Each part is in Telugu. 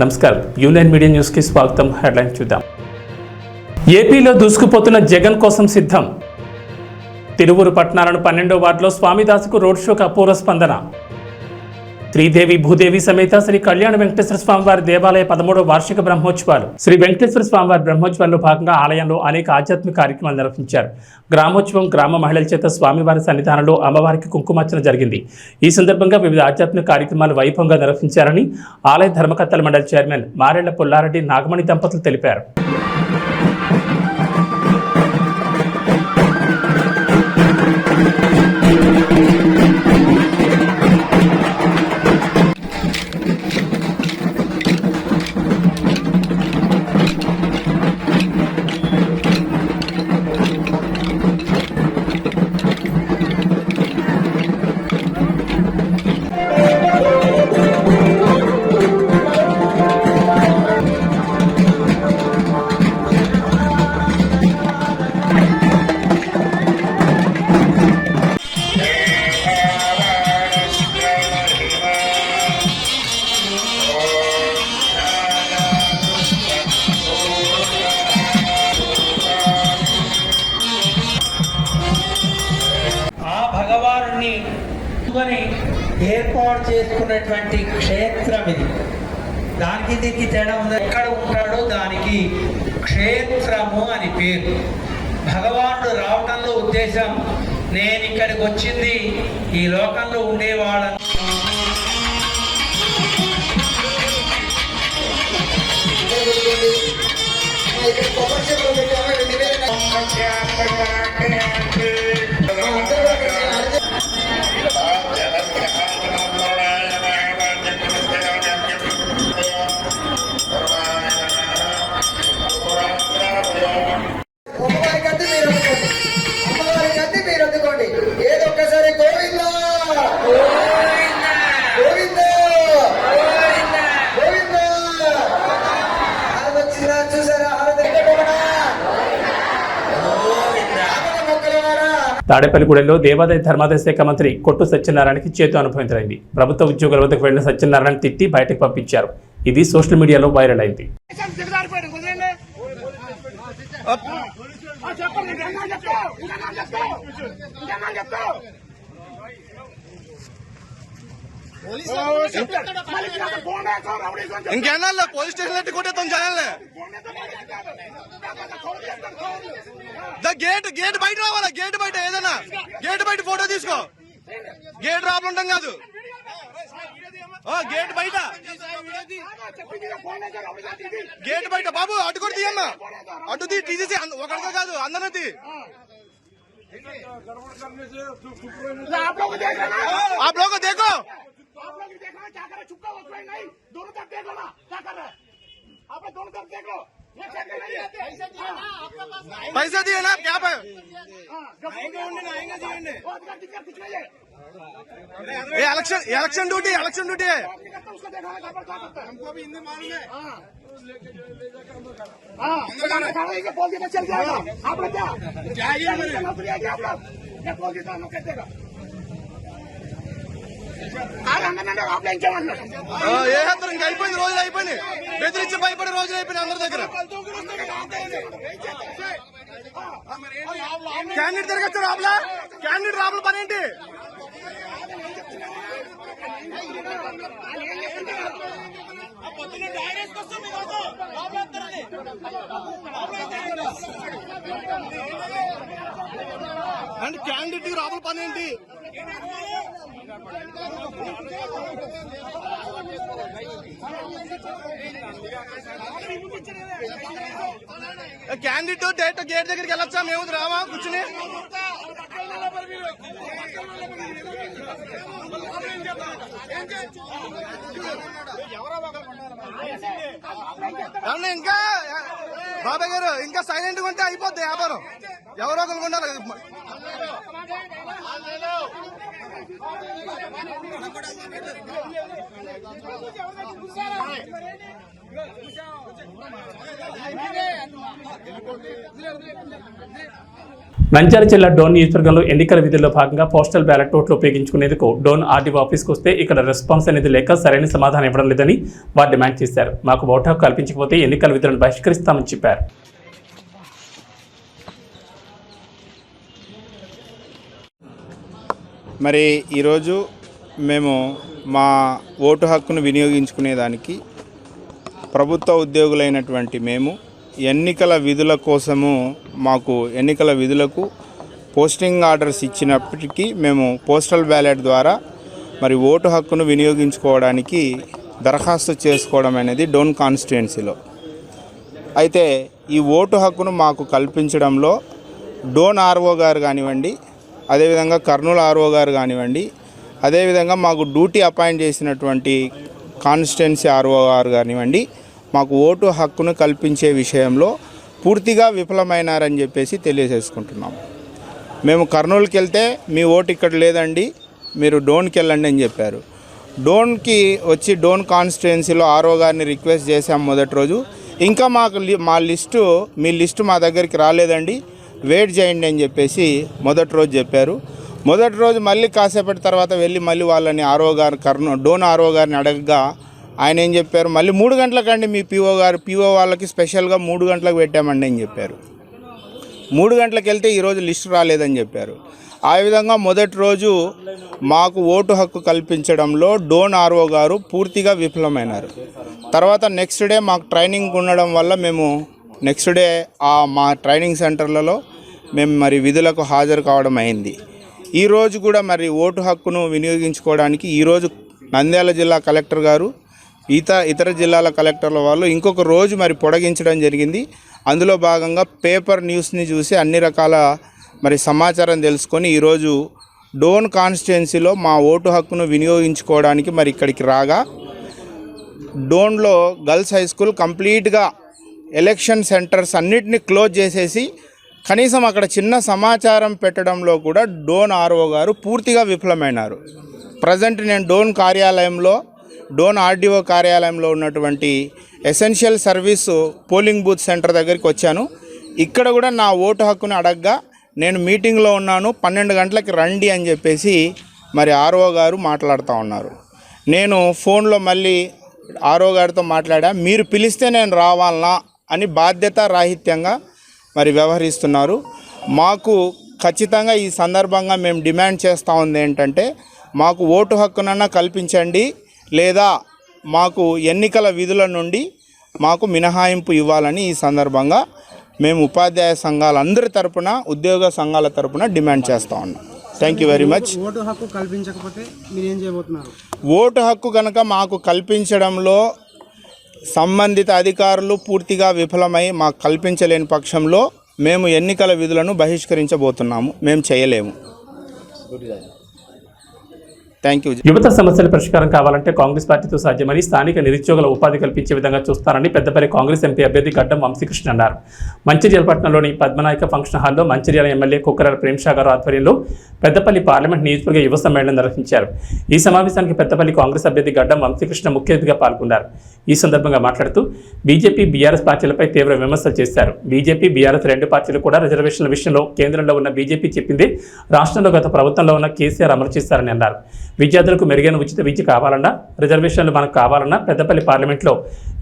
నమస్కారం. యూనియన్ మీడియా న్యూస్కి స్వాగతం. హెడ్లైన్ చూద్దాం. ఏపీలో దూసుకుపోతున్న జగన్ కోసం సిద్ధం. తిరువురు పట్టణాలను పన్నెండో వార్డులో స్వామిదాసుకు రోడ్ షోకు అపూర్వ స్పందన. శ్రీదేవి భూదేవి సమేత శ్రీ కళ్యాణ వెంకటేశ్వర స్వామివారి దేవాలయ పదమూడవ వార్షిక బ్రహ్మోత్సవాలు. శ్రీ వెంకటేశ్వర స్వామివారి బ్రహ్మోత్సవాల్లో భాగంగా ఆలయంలో అనేక ఆధ్యాత్మిక కార్యక్రమాలు నిర్వహించారు. గ్రామోత్సవం గ్రామ మహిళల చేత స్వామివారి సన్నిధానంలో అమ్మవారికి కుంకుమార్చన జరిగింది. ఈ సందర్భంగా వివిధ ఆధ్యాత్మిక కార్యక్రమాలు వైభవంగా నిర్వహించారని ఆలయ ధర్మకర్తల మండలి చైర్మన్ మారెళ్ళ పుల్లారెడ్డి నాగమణి దంపతులు తెలిపారు. ఆ కొని ఏర్పాటు చేసుకున్నటువంటి క్షేత్రం ఇది. దానికి దీనికి తేడా ఉంది. ఎక్కడ ఉంటాడో దానికి క్షేత్రము అని పేరు. భగవానుడు రావటంలో ఉద్దేశం నేను ఇక్కడికి వచ్చింది ఈ లోకంలో ఉండేవాళ్ళని. అమ్మవారి తాడేపల్లిగూడెంలో దేవాదాయ ధర్మాదాయ శాఖ మంత్రి కొట్టు సత్యనారాయణకి చేతు అనుభవించరైంది. ప్రభుత్వ ఉద్యోగుల వద్దకు వెళ్ళిన సత్యనారాయణ తిట్టి బయటకు పంపించారు. ఇది సోషల్ మీడియాలో వైరల్ అయింది. ఇంకేనా పోలీస్ స్టేషన్ కొట్టేస్తాం జనాల్ని. గేట్ గేట్ బయట రావాలా గేట్ బయట ఏదైనా గేట్ బయట ఫోటో తీసుకో గేట్ రాపలు ఉంటాం కాదు ఆ, గేట్ బయట గేట్ బయట బాబు అటు కూడా తీయమ్మా అటు తీ తీసేసి ఒకరితో కాదు అందరూ తీ आप लोग देख रहे हैं ना ఆ బ్లోక్ దేకో आप लोग देख रहे हैं क्या कर रहे हैं चुपका वक्त में नहीं दोनों तरफ देखो ना क्या कर रहे हैं आप लोग दोनों तरफ देखो पैसे दिए ना क्या ये election election duty election duty है। हमको भी हिंदी मालूम है। बोल देना चल जाएगा आप क्या क्या बोल देता हम हाँ। कहते हाँ। ఇంకా అయిపోయింది రోజులు అయిపోయింది బెదిరించి భయపడే రోజులు అయిపోయినాయి అందరి దగ్గర. క్యాండిడేట్ తిరగచ్చు రాబులా క్యాండిడేట్ రాబుల పని ఏంటి? అంటే క్యాండిడేట్ లోపల పని ఏంటి? క్యాండిడేట్ డైరెక్ట్ గేట్ దగ్గరికి వెళ్ళొచ్చా? మేము రామా కూర్చుని. ఏమన్నా ఇంకా బాబాయ్ గారు ఇంకా సైలెంట్గా ఉంటే అయిపోద్ది వ్యాపారం. ఎవరో ఒకరు ఉండాలి నంద్యాల జిల్లా డోన్ నియోజకవర్గంలో ఎన్నికల విధుల్లో భాగంగా పోస్టల్ బ్యాలెట్ ఓట్లు ఉపయోగించుకునేందుకు డోన్ ఆర్డీఓ ఆఫీస్కి వస్తే ఇక్కడ రెస్పాన్స్ అనేది లేక సరైన సమాధానం ఇవ్వడం లేదని వారు డిమాండ్ చేశారు. మాకు ఓటు హక్కు కల్పించకపోతే ఎన్నికల విధులను బహిష్కరిస్తామని చెప్పారు. మరి ఈరోజు మేము మా ఓటు హక్కును వినియోగించుకునేదానికి ప్రభుత్వ ఉద్యోగులైనటువంటి మేము ఎన్నికల విధుల కోసము మాకు ఎన్నికల విధులకు పోస్టింగ్ ఆర్డర్స్ ఇచ్చినప్పటికీ మేము పోస్టల్ బ్యాలెట్ ద్వారా మరి ఓటు హక్కును వినియోగించుకోవడానికి దరఖాస్తు చేసుకోవడం అనేది డోన్ కాన్స్టిట్యుయెన్సీలో. అయితే ఈ ఓటు హక్కును మాకు కల్పించడంలో డోన్ ఆర్ఓ గారు కానివ్వండి అదేవిధంగా కర్నూలు ఆర్ఓ గారు కానివ్వండి అదేవిధంగా మాకు డ్యూటీ అపాయింట్ చేసినటువంటి కాన్స్టిట్యున్సీ ఆర్ఓ గారు కానివ్వండి మాకు ఓటు హక్కును కల్పించే విషయంలో పూర్తిగా విఫలమైనారని చెప్పేసి తెలియజేసుకుంటున్నాం మేము కర్నూలుకి వెళ్తే మీ ఓటు ఇక్కడ లేదండి మీరు డోన్కి వెళ్ళండి అని చెప్పారు. డోన్కి వచ్చి డోన్ కాన్స్టిట్యున్సీలో ఆర్ఓ గారిని రిక్వెస్ట్ చేశాం మొదటి రోజు. ఇంకా మాకు లి- మా లిస్టు మీ లిస్టు మా దగ్గరికి రాలేదండి. వెయిట్ చేయండి అని చెప్పేసి మొదటి రోజు చెప్పారు. మొదటి రోజు మళ్ళీ కాసేపటి తర్వాత వెళ్ళి మళ్ళీ వాళ్ళని ఆర్ఓ గారు కర్నూ డోన్ ఆర్ఓ గారిని అడగగా ఆయన ఏం చెప్పారు? మళ్ళీ మూడు గంటలకండి మీ పీఓ గారు పీఓ వాళ్ళకి స్పెషల్గా మూడు గంటలకు పెట్టామండి అని చెప్పారు. మూడు గంటలకు వెళ్తే ఈరోజు లిస్ట్ రాలేదని చెప్పారు. ఆ విధంగా మొదటి రోజు మాకు ఓటు హక్కు కల్పించడంలో డోన్ ఆర్ఓ గారు పూర్తిగా విఫలమైనారు. తర్వాత నెక్స్ట్ డే మాకు ట్రైనింగ్ ఉండడం వల్ల మేము నెక్స్ట్ డే ఆ మా ట్రైనింగ్ సెంటర్లలో మేము మరి విధులకు హాజరు కావడం అయింది. ఈరోజు కూడా మరి ఓటు హక్కును వినియోగించుకోవడానికి ఈరోజు నంద్యాల జిల్లా కలెక్టర్ గారు ఇత ఇతర జిల్లాల కలెక్టర్ల వాళ్ళు ఇంకొక రోజు మరి పొడిగించడం జరిగింది. అందులో భాగంగా పేపర్ న్యూస్ని చూసి అన్ని రకాల మరి సమాచారం తెలుసుకొని ఈరోజు డోన్ కాన్స్టిట్యున్సీలో మా ఓటు హక్కును వినియోగించుకోవడానికి మరి ఇక్కడికి రాగా డోన్లో గర్ల్స్ హై స్కూల్ కంప్లీట్గా ఎలక్షన్ సెంటర్స్ అన్నిటిని క్లోజ్ చేసేసి కనీసం అక్కడ చిన్న సమాచారం పెట్టడంలో కూడా డోన్ ఆర్ఓ గారు పూర్తిగా విఫలమైనారు. ప్రజెంట్ నేను డోన్ కార్యాలయంలో డోన్ ఆర్డీఓ కార్యాలయంలో ఉన్నటువంటి essential service polling booth center దగ్గరికి వచ్చాను. ఇక్కడ కూడా నా ఓటు హక్కును అడగ్గా నేను మీటింగ్లో ఉన్నాను. పన్నెండు గంటలకి రండి అని చెప్పేసి మరి ఆర్ఓ గారు మాట్లాడుతూ ఉన్నారు. నేను ఫోన్లో మళ్ళీ ఆర్ఓ గారితో మాట్లాడా మీరు పిలిస్తే నేను రావాలనా? అని బాధ్యత రాహిత్యంగా మరి వ్యవహరిస్తున్నారు. మాకు ఖచ్చితంగా ఈ సందర్భంగా మేము డిమాండ్ చేస్తూ ఉంది ఏంటంటే మాకు ఓటు హక్కునన్నా కల్పించండి లేదా మాకు ఎన్నికల విధుల నుండి మాకు మినహాయింపు ఇవ్వాలని ఈ సందర్భంగా మేము ఉపాధ్యాయ సంఘాలందరి తరపున ఉద్యోగ సంఘాల తరపున డిమాండ్ చేస్తూ ఉన్నాం. Thank you very much vote హక్కు కల్పించకపోతే మీరు ఏం చేయబోతున్నారు? ఓటు హక్కు కనుక మాకు కల్పించడంలో సంబంధిత అధికారులు పూర్తిగా విఫలమై మాకు కల్పించలేని పక్షంలో మేము ఎన్నికల విధులను బహిష్కరించబోతున్నాము. మేము చేయలేము. Thank you. యువత సమస్యల పరిష్కారం కావాలంటే కాంగ్రెస్ పార్టీతో సాధ్యమని స్థానిక నిరుద్యోగుల ఉపాధి కల్పించే విధంగా చూస్తారని పెద్దపల్లి కాంగ్రెస్ ఎంపీ అభ్యర్థి గడ్డం వంశీకృష్ణ అన్నారు. మంచిర్యాల పట్టణంలోని పద్మనాయక ఫంక్షన్ హాల్లో మంచిర్యాల ఎమ్మెల్యే కుక్కరాల ప్రేమ్షా గారు ఆధ్వర్యంలో పెద్దపల్లి పార్లమెంట్ నియోజకవర్గ యువ సమ్మేళనం నిర్వహించారు. ఈ సమావేశానికి పెద్దపల్లి కాంగ్రెస్ అభ్యర్థి గడ్డం వంశీకృష్ణ ముఖ్య అతిథిగా పాల్గొన్నారు. ఈ సందర్భంగా మాట్లాడుతూ బీజేపీ బీఆర్ఎస్ పార్టీలపై తీవ్ర విమర్శలు చేశారు. బీజేపీ బీఆర్ఎస్ రెండు పార్టీలు కూడా రిజర్వేషన్ల విషయంలో కేంద్రంలో ఉన్న బీజేపీ చెప్పింది రాష్ట్రంలో గత ప్రభుత్వంలో ఉన్న కేసీఆర్ అమలు చేశారని అన్నారు. విద్యార్థులకు మెరుగైన ఉచిత విద్య కావాలన్నా రిజర్వేషన్లు మనకు కావాలన్నా పెద్దపల్లి పార్లమెంట్లో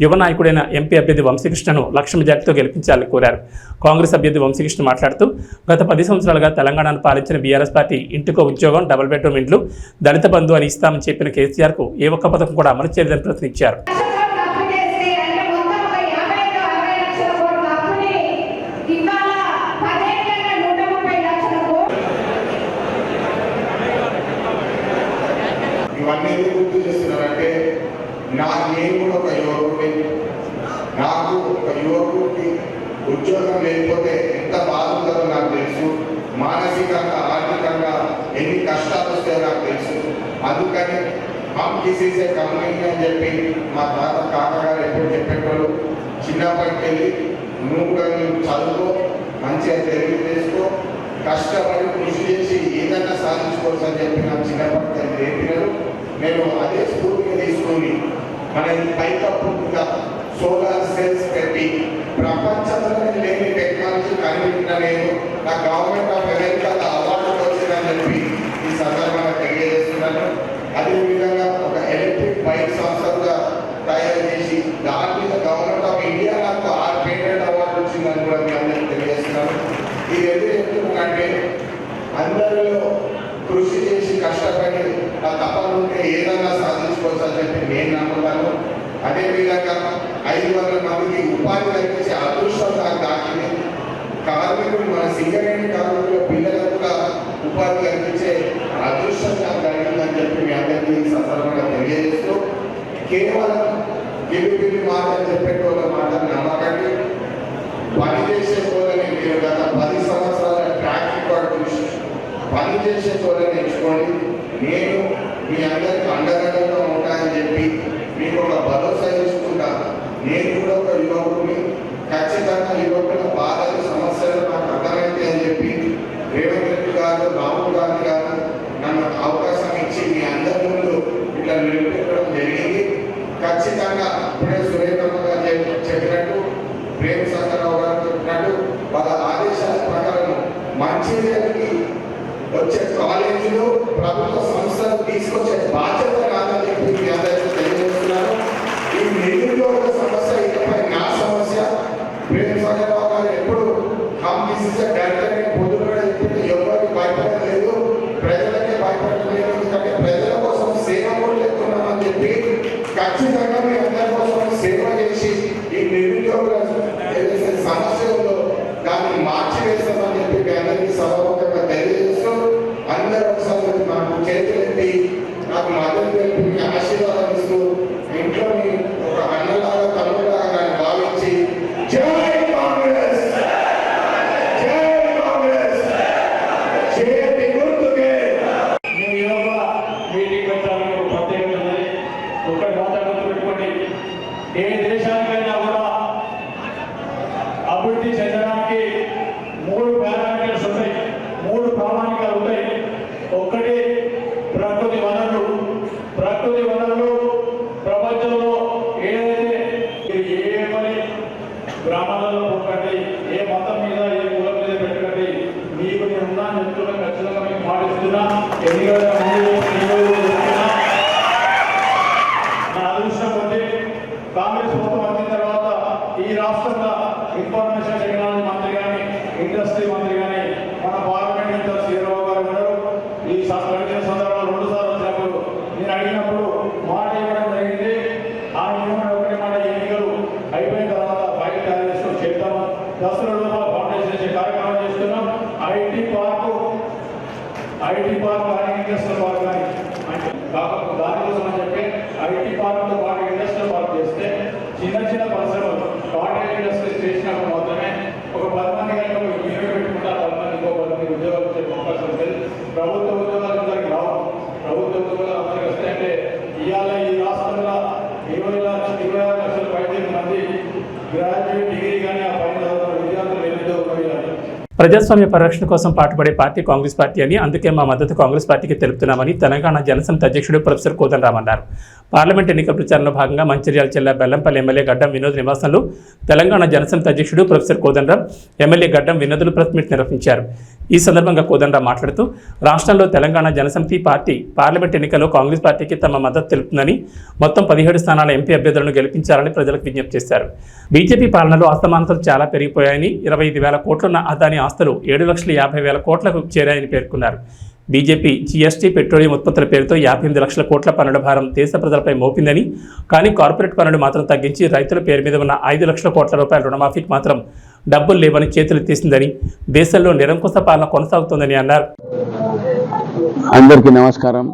యువ నాయకుడైన ఎంపీ అభ్యర్థి వంశీకృష్ణను లక్ష మెజార్టీతో గెలిపించాలని కోరారు. కాంగ్రెస్ అభ్యర్థి వంశీకృష్ణ మాట్లాడుతూ గత పది సంవత్సరాలుగా తెలంగాణను పాలించిన బీఆర్ఎస్ పార్టీ ఇంటికో ఉద్యోగం డబుల్ బెడ్రూమ్ ఇండ్లు దళిత బంధు అని ఇస్తామని చెప్పిన కేసీఆర్కు ఏ ఒక్క పథకం కూడా అమలు చేయలేదని ప్రశ్నించారు తప్పు చేసి అంటే మొత్తం ఒక యాభై ఐదు అరవై లక్షల కోట్ల అప్పుని ఇవాళ పదేళ్ళలో నూట ముప్పై లక్షల కోట్లు ఇవన్నీ ఎందుకు గుర్తు చేస్తున్నారంటే నా నేను కూడా ఒక యువకుడిని. నాకు ఒక యువకుడికి ఉద్యోగం లేకపోతే ఎంత బాధ ఉంటుందో నాకు తెలుసు. మానసికంగా ఆర్థికంగా ఎన్ని కష్టాలు వస్తాయో నాకు తెలుసు. అందుకని హమ్ కిసీసే కంపెనీ అని చెప్పి మా తాత కాకగారు ఎప్పుడు చెప్పేటోళ్ళు చిన్నప్పటికి వెళ్ళి నువ్వు కూడా నువ్వు చదువుకో మంచిగా తెలివి చేసుకో కష్టపడి కృషి చేసి ఏదైనా సాధించుకోవచ్చు అని చెప్పి నాకు చిన్నప్పటి నేర్పినారు. నేను అదే స్ఫూర్తిగా తీసుకొని మన పైకప్పుగా సోలార్ సెల్స్ పెట్టి ప్రపంచంలోనే లేని టెక్నాలజీ కనిపించిన నేను నా గవర్నమెంట్ ఆఫ్ అమెరికా అవార్డు వచ్చిందని చెప్పి ఈ సందర్భంగా తెలియజేస్తున్నాను. అదేవిధంగా ఒక ఎలక్ట్రిక్ బైక్ సంస్థగా తయారు చేసి దాని మీద గవర్నమెంట్ ఆఫ్ ఇండియా నాకు ఆర్ పేటెంట్ అవార్డు వచ్చిందని కూడా మీ అందరికీ తెలియజేస్తున్నాను. ఇది ఎందుకు చెప్తున్నానంటే అందరిలో కృషి చేసి కష్టపడి నా తపన ఏదైనా అని చెప్పి నేను నమ్ముతాను అదేవిధంగా ఐదు వందల మందికి ఉపాధి కల్పించే అదృష్టం నాకు దాటింది. కార్మికులు మన సింగరేణి కార్మికుల పిల్లలకు కూడా ఉపాధి కల్పించే అదృష్టం నాకు కలిగిందని చెప్పి మీ అందరికీ సందర్భంగా తెలియజేస్తూ కేవలం గిలి గిలి మాటలు చెప్పేటోళ్ళ మాట నమ్మకండి. పనిచేసే తోలని మీరు గత పది సంవత్సరాల ట్రాక్ రికార్డ్ చూసి పనిచేసే తోలని ఎంచుకోండి. నేను మీ అందరికి అండదండగా చెప్పి మీకు ఒక భరోసా ఇస్తున్నా నేను కూడా ఒక యువకుడిని ఖచ్చితంగా యువ బాధలు సమస్యలు నాకు అర్థమైతే అని చెప్పి రేవంత్ రెడ్డి గారు రాహుల్ గాంధీ గారు నన్ను అవకాశం ఇచ్చి మీ అందరి ముందు ఇట్లా నిలబెట్టడం జరిగింది ఖచ్చితంగా ఇప్పుడే సురేంద్రమ్మ గారు చెప్ప- చెప్పినట్టు ప్రేమ సంగరావు గారు చెప్పినట్టు వాళ్ళ ఆదేశాల ప్రకారం మంచిర్యాలకి వచ్చే కాలేజీలు ప్రభుత్వ సంస్థలు తీసుకొచ్చే బాధ్యత నాదని చెప్పి మీ అందరికీ తెలియజేస్తున్నాను ఈ నిరుద్యోగ సమస్య ఇకపై నా సమస్య ప్రేమ సంగరావు గారు ఎప్పుడు కాంపిటీస్ డైరెక్టర్ పొద్దున ఎప్పుడు ఎవరికి భయపడలేదు ప్రజలకే భయపడలేదు ఎందుకంటే ప్రజల కోసం సేవ కూడా లేకున్నామని చెప్పి ఖచ్చితంగా మీ అందరి కోసం సేవ చేసి ఈ నిరుద్యోగుల ఏదైతే సమస్య ఉందో దాన్ని మార్చి వేస్తామని చెప్పి మీ అందరికీ సభాముఖంగా తెలియజేస్తూ అందరూ ఒకసారి నాకు చేతులెత్తి నాకు మద్దతు తెలిపి మీ ఆశీర్వాదం ఇస్తూ ఇంట్లో మీ ఒక అన్నలాగా తమ్ములాగా నన్ను భావించి జై కాంగ్రెస్ జై కాంగ్రెస్ చేతి గుర్తుకే మేము ఈరోజు మీటింగ్ పెట్టాలని ఒక ప్రత్యేకత ఉంది ఒకటి మాత్రం గుర్తుపెట్టుకోండి ఏ దేశానికైనా కూడా అభివృద్ధి చెందడానికి మూడు పారామీటర్స్ ఉంటాయి మూడు ప్రామాణికాలు ఉంటాయి ఒక్కటి ప్రకృతి వనరులు ప్రకృతి వనరులు ప్రపంచంలో ఏదైతే మీరు ఏ పని గ్రామాలలో పుట్టండి ఏ మతం మీద ఏ కులం మీద పెట్టకండి మీకు నేను ఉన్నాను చెప్తున్నా ఖచ్చితంగా మీకు పాటిస్తున్నా ఎన్నికల ముందు ఎన్నికలు చెప్తున్నా. నా అదృష్టం కొద్ది కాంగ్రెస్ ప్రభుత్వం వచ్చిన తర్వాత ఈ రాష్ట్రంలో ఇన్ఫర్మేషన్ టెక్నాలజీ మంత్రి కానీ ఇండస్ట్రీ మంత్రి కానీ మన పార్లమెంట్ ఇంత శ్రీరావు గారు ఉన్నారు ఈ స- గడిచిన సందర్భంలో రెండు సార్లు వచ్చినప్పుడు నేను అడిగినప్పుడు మాట ఇవ్వడం జరిగింది ఆయన ఇవ్వడం ఒకటి మాట ఎన్నికలు అయిపోయిన తర్వాత ఫైల్ తయారు చేసుకొని చేద్దాం దసరా రూపాయల ఫౌండేషన్ చేసే కార్యక్రమం చేస్తున్నాం ఐటీ పార్కు ఐటీ పార్క్ కానీ ఇండస్ట్రియల్ పార్క్ కానీ అంటే కాకపోతే దానికోసం అని చెప్పి ఐటీ పార్క్తో పాటు ఇండస్ట్రియల్ పార్క్ చేస్తే చిన్న చిన్న పరిశ్రమలు కాటేజ్ ఇండస్ట్రీస్ చేసినప్పుడు మాత్రమే ఒక పది మంది కనుక ఒక యూనిట్ పెట్టుకుంటారు పది మంది ఇంకో పది మంది ఉద్యోగాలు వచ్చే అవకాశం ఉంటుంది ప్రభుత్వ ఉద్యోగాలు అందరికి రావు ప్రభుత్వ ఉద్యోగాలు అందరికి వస్తాయంటే ఇవాళ ఈ రాష్ట్రంలో ఇరవై లక్షలు ఇరవై ఆరు లక్షల పైన మంది గ్రాడ్యుయేట్ డిగ్రీ కానీ ఆ పైన చదువుతున్న విద్యార్థులు నిరుద్యోగం ఇవ్వాలి ప్రజాస్వామ్య పరిరక్షణ కోసం పాటుపడే పార్టీ కాంగ్రెస్ పార్టీ అని అందుకే మా మద్దతు కాంగ్రెస్ పార్టీకి తెలుపుతున్నామని తెలంగాణ జనసమితి అధ్యక్షుడు ప్రొఫెసర్ కోదండరామ్ అన్నారు. పార్లమెంట్ ఎన్నికల ప్రచారంలో భాగంగా మంచిర్యాల జిల్లా బెల్లంపల్లి ఎమ్మెల్యే గడ్డం వినోద్ నివాసంలో తెలంగాణ జనసమితి అధ్యక్షుడు ప్రొఫెసర్ కోదండరామ్ ఎమ్మెల్యే గడ్డం వినోదులు ప్రెస్ మీట్ నిర్వహించారు. ఈ సందర్భంగా కోదండరామ్ మాట్లాడుతూ రాష్ట్రంలో తెలంగాణ జనసమితి పార్టీ పార్లమెంట్ ఎన్నికల్లో కాంగ్రెస్ పార్టీకి తమ మద్దతు తెలుపుతుందని మొత్తం పదిహేడు స్థానాల ఎంపీ అభ్యర్థులను గెలిపించాలని ప్రజలకు విజ్ఞప్తి చేశారు. బీజేపీ పాలనలో అసమానతలు చాలా పెరిగిపోయాయని ఇరవై ఐదు వేల కోట్లున్న అదాని ఆస్తులు ఏడు లక్షల యాభై వేల కోట్లకు చేరాయని పేర్కొన్నారు. బీజేపీ జీఎస్టీ పెట్రోలియం ఉత్పత్తుల పేరుతో యాభై ఎనిమిది లక్షల కోట్ల పన్నుల భారం దేశ ప్రజలపై మోపిందని కానీ కార్పొరేట్ పన్నులు మాత్రం తగ్గించి రైతుల పేరు మీద ఉన్న ఐదు లక్షల కోట్ల రూపాయల రుణమాఫీకి మాత్రం డబ్బులు లేవని చేతులు తీసిందని దేశంలో నిరంకుశ పాలన కొనసాగుతోందని అన్నారు. అందరికీ నమస్కారం.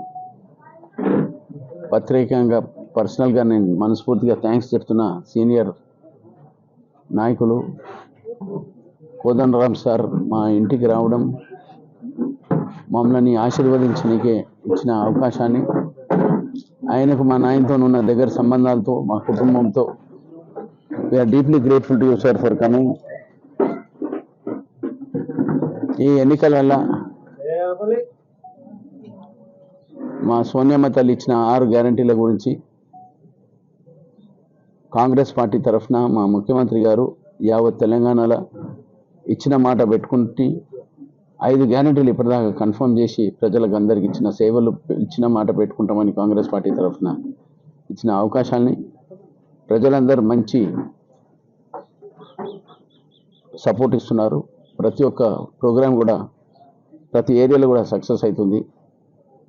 ప్రత్యేకంగా పర్సనల్గా నేను మనస్ఫూర్తిగా థ్యాంక్స్ చెప్తున్న సీనియర్ నాయకులు కోదండరామ్ సార్ మా ఇంటికి రావడం మమ్మల్ని ఆశీర్వదించడానికి ఇచ్చిన అవకాశాన్ని. ఆయనకు మా నాయనతో ఉన్న దగ్గర సంబంధాలతో మా కుటుంబంతో we are deeply grateful to you sir for coming ఈ ఎన్నికల మా సోనియమ్మ తల్లి ఇచ్చిన ఆరు గ్యారంటీల గురించి కాంగ్రెస్ పార్టీ తరఫున మా ముఖ్యమంత్రి గారు యావత్ తెలంగాణలో ఇచ్చిన మాట పెట్టుకుంటే ఐదు గ్యారెంటీలు ఇప్పటిదాకా కన్ఫర్మ్ చేసి ప్రజలకు అందరికి ఇచ్చిన సేవలు ఇచ్చిన మాట పెట్టుకుంటామని కాంగ్రెస్ పార్టీ తరఫున ఇచ్చిన అవకాశాలని ప్రజలందరూ మంచి సపోర్ట్ ఇస్తున్నారు. ప్రతి ఒక్క ప్రోగ్రాం కూడా ప్రతి ఏరియాలో కూడా సక్సెస్ అవుతుంది.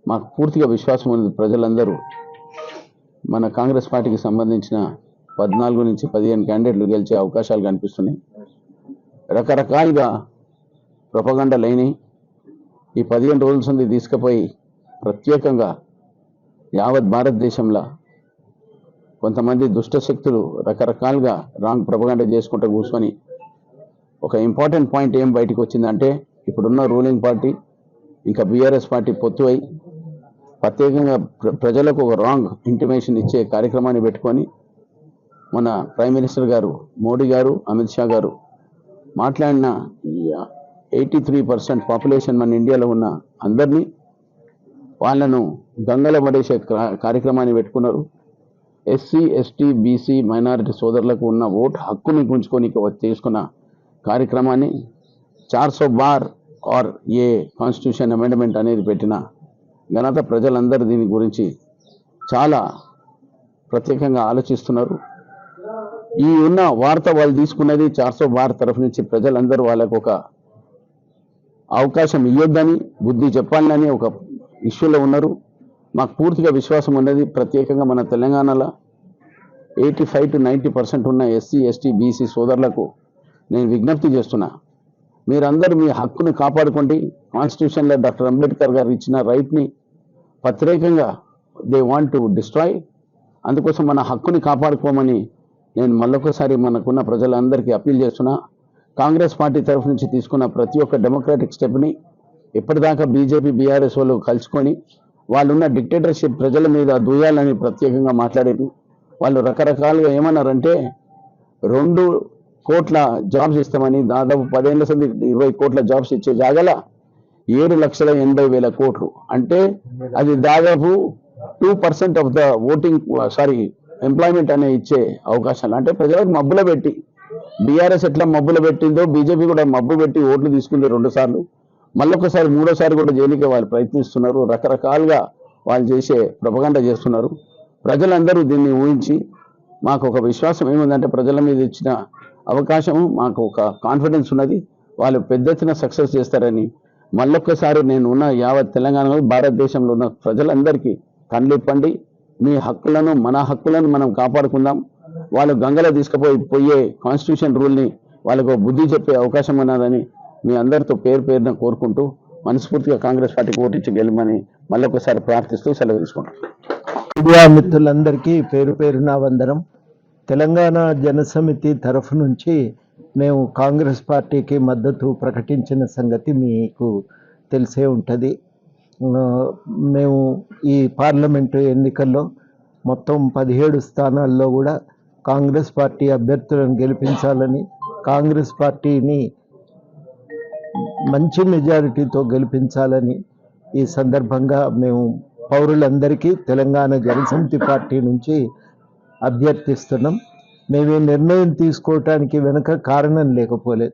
మాకు పూర్తిగా విశ్వాసం ఉంది ప్రజలందరూ మన కాంగ్రెస్ పార్టీకి సంబంధించిన పద్నాలుగు నుంచి పదిహేను క్యాండిడేట్లు గెలిచే అవకాశాలు కనిపిస్తున్నాయి. రకరకాలుగా ప్రపగండలైనాయి ఈ పదిహేను రోజుల నుండి తీసుకుపోయి ప్రత్యేకంగా యావత్ భారతదేశంలో కొంతమంది దుష్ట శక్తులు రకరకాలుగా రాంగ్ ప్రపగండ చేసుకుంటూ కూర్చొని ఒక ఇంపార్టెంట్ పాయింట్ ఏం బయటకు వచ్చిందంటే ఇప్పుడున్న రూలింగ్ పార్టీ ఇంకా బీఆర్ఎస్ పార్టీ పొత్తు అయి ప్రత్యేకంగా ప్రజలకు ఒక రాంగ్ ఇంటిమేషన్ ఇచ్చే కార్యక్రమాన్ని పెట్టుకొని మన ప్రైమ్ మినిస్టర్ గారు మోడీ గారు అమిత్ షా గారు మాట్లాడిన ఎయిటీ త్రీ పర్సెంట్ పాపులేషన్ మన ఇండియాలో ఉన్న అందరినీ వాళ్ళను గంగల పడేసే కార్యక్రమాన్ని పెట్టుకున్నారు. ఎస్సీ ఎస్టీ బీసీ మైనారిటీ సోదరులకు ఉన్న ఓటు హక్కుని గుంజుకొని చేసుకున్న కార్యక్రమాన్ని చార్ సో బార్ ఆర్ ఏ కాన్స్టిట్యూషన్ అమెండ్మెంట్ అనేది పెట్టిన ఘనత ప్రజలందరూ దీని గురించి చాలా ప్రత్యేకంగా ఆలోచిస్తున్నారు. ఈ ఉన్న వార్త వాళ్ళు తీసుకున్నది చార్సో బార్ తరఫు నుంచి ప్రజలందరూ వాళ్ళకు ఒక అవకాశం ఇవ్వద్దని బుద్ధి చెప్పాలని ఒక ఇష్యూలో ఉన్నారు. మాకు పూర్తిగా విశ్వాసం ఉన్నది ప్రత్యేకంగా మన తెలంగాణలో eighty five to ninety percent ఉన్న ఎస్సీ ఎస్టీ బీసీ సోదరులకు నేను విజ్ఞప్తి చేస్తున్నా. మీరందరూ మీ హక్కుని కాపాడుకోండి. కాన్స్టిట్యూషన్లో డాక్టర్ అంబేద్కర్ గారు ఇచ్చిన రైట్ని పత్రేకంగా దే వాంట్ టు డిస్ట్రాయ్. అందుకోసం మన హక్కుని కాపాడుకోమని నేను మళ్ళొకసారి మనకున్న ప్రజలందరికీ అప్పీల్ చేస్తున్నా కాంగ్రెస్ పార్టీ తరఫు నుంచి తీసుకున్న ప్రతి ఒక్క డెమోక్రాటిక్ స్టెప్ని ఇప్పటిదాకా బీజేపీ బీఆర్ఎస్ వాళ్ళు కలుసుకొని వాళ్ళున్న డిక్టేటర్షిప్ ప్రజల మీద దూయాలని ప్రత్యేకంగా మాట్లాడారు వాళ్ళు రకరకాలుగా ఏమన్నారంటే రెండు కోట్ల జాబ్స్ ఇస్తామని దాదాపు పదేళ్ళ సంది ఇరవై కోట్ల జాబ్స్ ఇచ్చే జాగల ఏడు లక్షల ఎనభై వేల కోట్లు. అంటే అది దాదాపు two percent of the voting sorry employment అనే ఇచ్చే అవకాశాలు. అంటే ప్రజలకు మబ్బులు పెట్టి బీఆర్ఎస్ ఎట్లా మబ్బులు పెట్టిందో బీజేపీ కూడా మబ్బు పెట్టి ఓట్లు తీసుకుంది రెండుసార్లు మళ్ళొకసారి మూడోసారి కూడా జైలుకే వాళ్ళు ప్రయత్నిస్తున్నారు. రకరకాలుగా వాళ్ళు చేసే ప్రపగండ చేస్తున్నారు. ప్రజలందరూ దీన్ని ఊహించి మాకు ఒక విశ్వాసం ఏముందంటే ప్రజల మీద ఇచ్చిన అవకాశం మాకు ఒక కాన్ఫిడెన్స్ ఉన్నది. వాళ్ళు పెద్ద ఎత్తున సక్సెస్ చేస్తారని. మళ్ళొక్కసారి నేను ఉన్న యావత్ తెలంగాణలో భారతదేశంలో ఉన్న ప్రజలందరికీ కండ్లిప్పండి మీ హక్కులను మన హక్కులను మనం కాపాడుకుందాం. వాళ్ళు గంగలో తీసుకుపోయి పోయే కాన్స్టిట్యూషన్ రూల్ని వాళ్ళకు బుద్ధి చెప్పే అవకాశం ఉన్నదని మీ అందరితో పేరు పేరున కోరుకుంటూ మనస్ఫూర్తిగా కాంగ్రెస్ పార్టీకి ఓటించి గెలమని మళ్ళొకసారి ప్రార్థిస్తూ సెలవు తీసుకుంటాం మీడియా మిత్రులందరికీ పేరు పేరున వందనం. తెలంగాణ జనసమితి తరఫు నుంచి మేము కాంగ్రెస్ పార్టీకి మద్దతు ప్రకటించిన సంగతి మీకు తెలిసే ఉంటుంది. మేము ఈ పార్లమెంటు ఎన్నికల్లో మొత్తం పదిహేడు స్థానాల్లో కూడా కాంగ్రెస్ పార్టీ అభ్యర్థులను గెలిపించాలని కాంగ్రెస్ పార్టీని మంచి మెజారిటీతో గెలిపించాలని ఈ సందర్భంగా మేము పౌరులందరికీ తెలంగాణ జనసమితి పార్టీ నుంచి అభ్యర్థిస్తున్నాం. మేము ఈ నిర్ణయం తీసుకోవటానికి వెనుక కారణం లేకపోలేదు.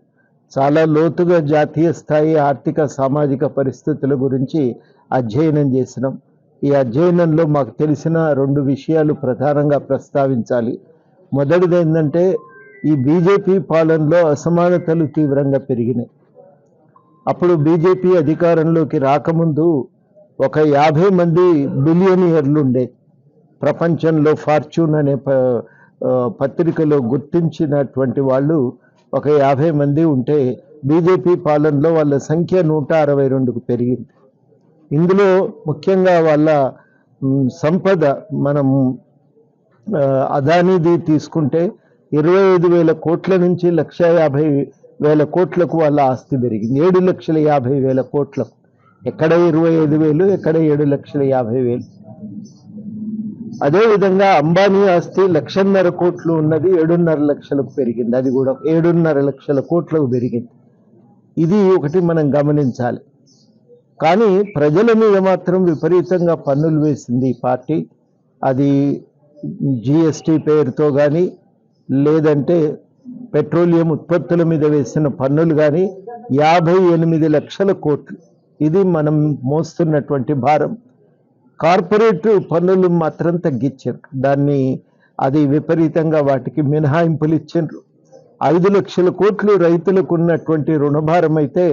చాలా లోతుగా జాతీయ స్థాయి ఆర్థిక సామాజిక పరిస్థితుల గురించి అధ్యయనం చేసినాం. ఈ అధ్యయనంలో మాకు తెలిసిన రెండు విషయాలు ప్రధానంగా ప్రస్తావించాలి. మొదటిది ఏంటంటే ఈ బీజేపీ పాలనలో అసమానతలు తీవ్రంగా పెరిగినాయి. అప్పుడు బీజేపీ అధికారంలోకి రాకముందు ఒక యాభై మంది బిలియనియర్లు ఉండే ప్రపంచంలో ఫార్చ్యూన్ అనే ప పత్రికలో గుర్తించినటువంటి వాళ్ళు ఒక యాభై మంది ఉంటే బీజేపీ పాలనలో వాళ్ళ సంఖ్య నూట అరవై రెండుకు పెరిగింది. ఇందులో ముఖ్యంగా వాళ్ళ సంపద మనం అదానీది తీసుకుంటే ఇరవై ఐదు వేల కోట్ల నుంచి లక్ష యాభై వేల కోట్లకు వాళ్ళ ఆస్తి పెరిగింది. ఏడు లక్షల యాభై వేల కోట్లకు. ఎక్కడ ఇరవై ఐదు వేలు ఎక్కడ ఏడు లక్షల యాభై వేలు. అదేవిధంగా అంబానీ ఆస్తి లక్షన్నర కోట్లు ఉన్నది ఏడున్నర లక్షలకు పెరిగింది. అది కూడా ఏడున్నర లక్షల కోట్లకు పెరిగింది. ఇది ఒకటి మనం గమనించాలి. కానీ ప్రజల మీద మాత్రం విపరీతంగా పన్నులు వేసింది ఈ పార్టీ. అది జిఎస్టీ పేరుతో కానీ లేదంటే పెట్రోలియం ఉత్పత్తుల మీద వేసిన పన్నులు కానీ యాభై ఎనిమిది లక్షల కోట్లు. ఇది మనం మోస్తున్నటువంటి భారం. కార్పొరేట్ పన్నులు మాత్రం తగ్గించారు. దాన్ని అది విపరీతంగా వాటికి మినహాయింపులు ఇచ్చిండ్రు. ఐదు లక్షల కోట్లు రైతులకు ఉన్నటువంటి రుణభారం అయితే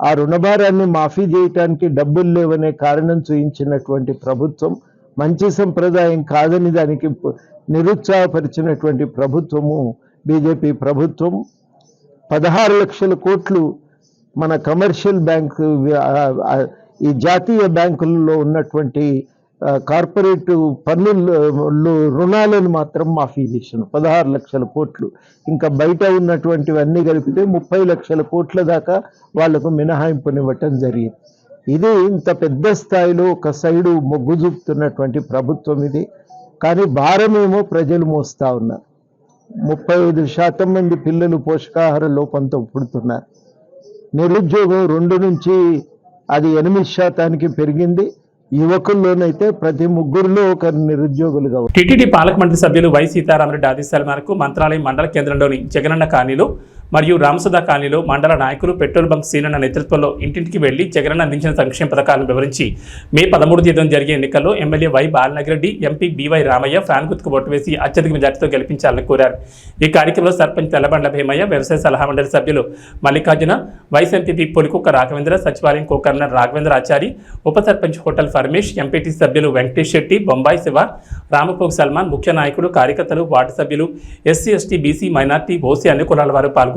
ఆ రుణభారాన్ని మాఫీ చేయటానికి డబ్బులు లేవనే కారణం చూయించినటువంటి ప్రభుత్వం మంచి సంప్రదాయం కాదని దానికి నిరుత్సాహపరిచినటువంటి ప్రభుత్వము బీజేపీ ప్రభుత్వం పదహారు లక్షల కోట్లు మన కమర్షియల్ బ్యాంకు ఈ జాతీయ బ్యాంకులలో ఉన్నటువంటి కార్పొరేట్ పన్నులు రుణాలను మాత్రం మాఫీ చేసాను పదహారు లక్షల కోట్లు. ఇంకా బయట ఉన్నటువంటివన్నీ కలిపితే ముప్పై లక్షల కోట్ల దాకా వాళ్ళకు మినహాయింపునివ్వటం జరిగింది. ఇది ఇంత పెద్ద స్థాయిలో ఒక సైడు మొగ్గు చూపుతున్నటువంటి ప్రభుత్వం ఇది. కానీ భారమేమో ప్రజలు మోస్తా ఉన్నారు. ముప్పై ఐదు శాతం మంది పిల్లలు పోషకాహార లోపంతో పుడుతున్నారు. నిరుద్యోగం రెండు నుంచి అది ఎనిమిది శాతానికి పెరిగింది యువకుల్లోనైతే ప్రతి ముగ్గురులో ఒక నిరుద్యోగులుగా ఉన్నారు. టీటీడీ పాలక మండలి సభ్యులు వై సీతారామరెడ్డి ఆదేశాల మేరకు మంత్రాలయం మండల కేంద్రంలోని జగనన్న కాలనీలో మరియు రామసుధా కాలనీలో మండల నాయకులు పెట్రోల్ బంక్ సీనన్న నేతృత్వంలో ఇంటింటికి వెళ్ళి జగన్ అందించిన సంక్షేమ పథకాలను వివరించి మే పదమూడు తేదీన జరిగే ఎన్నికల్లో MLA Y Balanagireddy MP BY Ramaiah fan గుర్తుకు ఓటు వేసి అత్యధిక మెజార్టీతో గెలిపించాలని కోరారు. ఈ కార్యక్రమంలో సర్పంచ్ తెల్లబండ్ల భీమయ్య వ్యవసాయ సలహా మండలి సభ్యులు మల్లికార్జున వైస్ ఎంపీపీ పొలికొక్క రాఘవేంద్ర సచివాలయం కో రాఘవేంద్ర ఆచారి ఉప సర్పంచ్ హోటల్ ఫర్మేష్ ఎంపీటీ సభ్యులు వెంకటేష్ శెట్టి బొంబాయి శివ రామపోగ్ సల్మాన్ ముఖ్య నాయకులు కార్యకర్తలు వార్డు సభ్యులు SC ST BC minority OC అన్ని కులాల వారు పాల్గొన్నారు.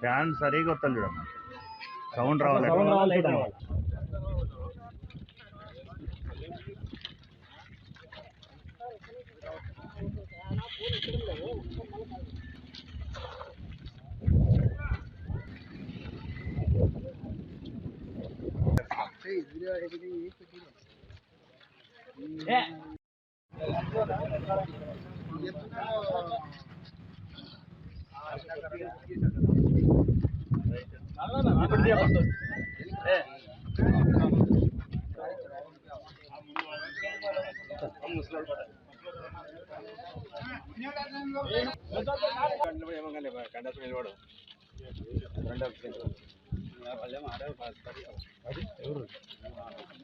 ఫ్యాన్ సరిగా వస్తాను చూడమ్మా సౌండ్ రావాలి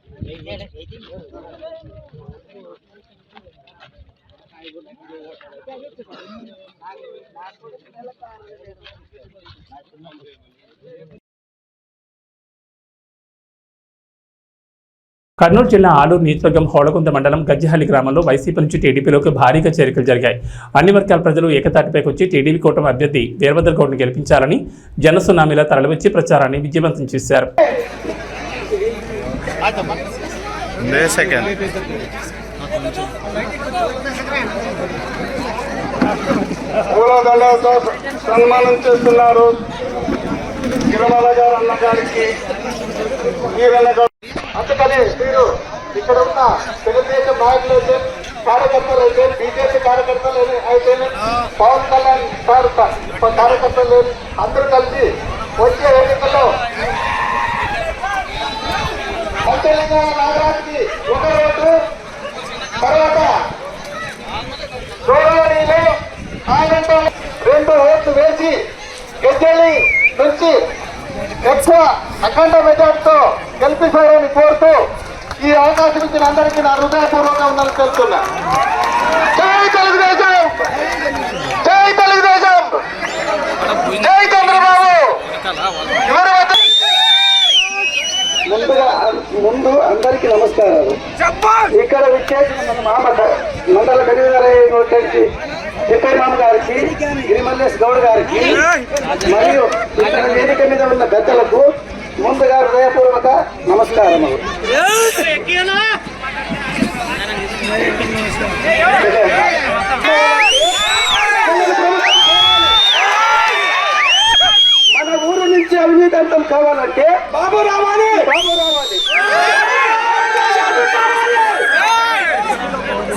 కర్నూలు జిల్లా ఆలూరు నియోజకవర్గం హోళగుంద మండలం గజ్జిహల్లి గ్రామంలో వైసీపీ నుంచి టీడీపీలోకి భారీగా చేరికలు జరిగాయి. అన్ని వర్గాల ప్రజలు ఏకతాటిపైకి వచ్చి టీడీపీ కూటమి అభ్యర్థి వీరభద్ర గౌడ్ని గెలిపించాలని జనసునామీలా తరలివచ్చి ప్రచారాన్ని విజయవంతం చేశారు. సెకండ్ పూలదండలతో సన్మానం చేస్తున్నారు. గిరిమల గారు అన్న గారికి వీరన్న గారు. అందుకని మీరు ఇక్కడ ఉన్న తెలుగుదేశం నాయకులు అయితే కార్యకర్తలు అయితే బీజేపీ కార్యకర్తలు అయితే పవన్ కళ్యాణ్ సార్ కార్యకర్తలు అందరూ కలిసి వచ్చే ఎన్నికల్లో తెలంగాణ నగరానికి ఒక రోడ్డు తర్వాత గౌరవనీయులు ఆయనతో రెండు ఓట్లు వేసి గజ్జలి నుంచి ఎక్కువ అఖండ మెజార్టీతో గెలిపిస్తారని కోరుతూ ఈ అవకాశం ఇచ్చిన అందరికీ నా హృదయపూర్వకంగా ఉందని తెలుస్తున్నా చెప్పే మామ గారికి గిరిమల్లేష్ గౌడ్ గారికి మరియు ఇక్కడ వేదిక మీద ఉన్న పెద్దలకు ముందుగా హృదయపూర్వక నమస్కారములు. మన ఊరు నుంచి అవినీతి అంతం కావాలంటే బాబు రావాలి. బాబు రావాలి.